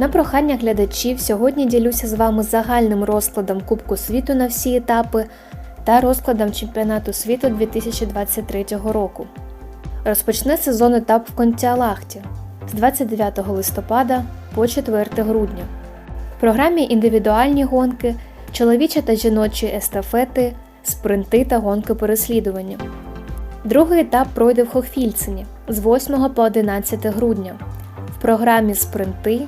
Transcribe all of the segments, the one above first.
На прохання глядачів сьогодні ділюся з вами загальним розкладом Кубку світу на всі етапи та розкладом чемпіонату світу 2023 року. Розпочне сезон етап в Контіалахті з 29 листопада по 4 грудня. В програмі індивідуальні гонки, чоловічі та жіночі естафети, спринти та гонки переслідування. Другий етап пройде в Хохфільцині з 8 по 11 грудня. В програмі спринти,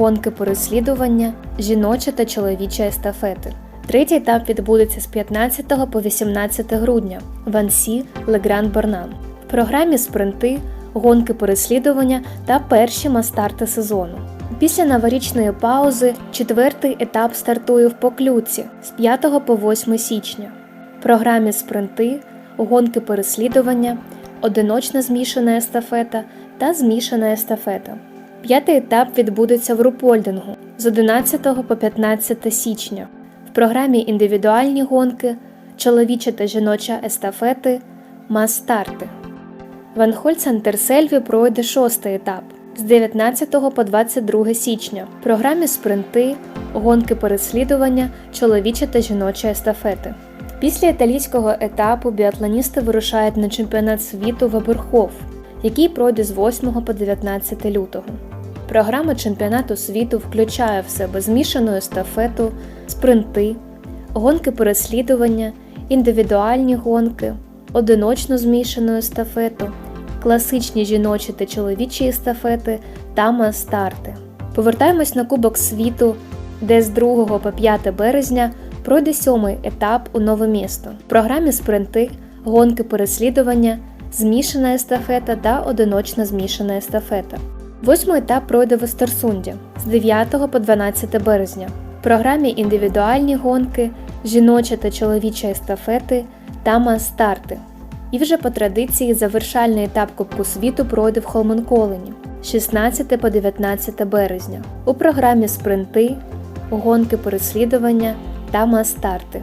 гонки переслідування, жіночі та чоловічі естафети. Третій етап відбудеться з 15 по 18 грудня в Ансі Легран Бернан. В програмі спринти, гонки переслідування та перші мастарти сезону. Після новорічної паузи четвертий етап стартує в Поклюці з 5 по 8 січня. В програмі спринти, гонки переслідування, одиночна змішана естафета та змішана естафета. П'ятий етап відбудеться в Рупольдингу з 11 по 15 січня. В програмі індивідуальні гонки, чоловіча та жіноча естафети, мас-старти. В Анхольцан-Терсельві пройде шостий етап з 19 по 22 січня. В програмі спринти, гонки переслідування, чоловіча та жіноча естафети. Після італійського етапу біатлоністи вирушають на чемпіонат світу в Аберхоф, який пройде з 8 по 19 лютого. Програма чемпіонату світу включає в себе змішану естафету, спринти, гонки переслідування, індивідуальні гонки, одиночну змішану естафету, класичні жіночі та чоловічі естафети та мас-старти. Повертаємось на Кубок світу, де з 2 по 5 березня пройде сьомий етап у нове місто. В програмі спринти, гонки переслідування, змішана естафета та одиночна змішана естафета. Восьмий етап пройде в Естерсунді з 9 по 12 березня. В програмі індивідуальні гонки, жіноча та чоловіча естафети та мас-старти. І вже по традиції завершальний етап Кубку світу пройде в Холменколені з 16 по 19 березня. У програмі спринти, гонки переслідування та мас-старти.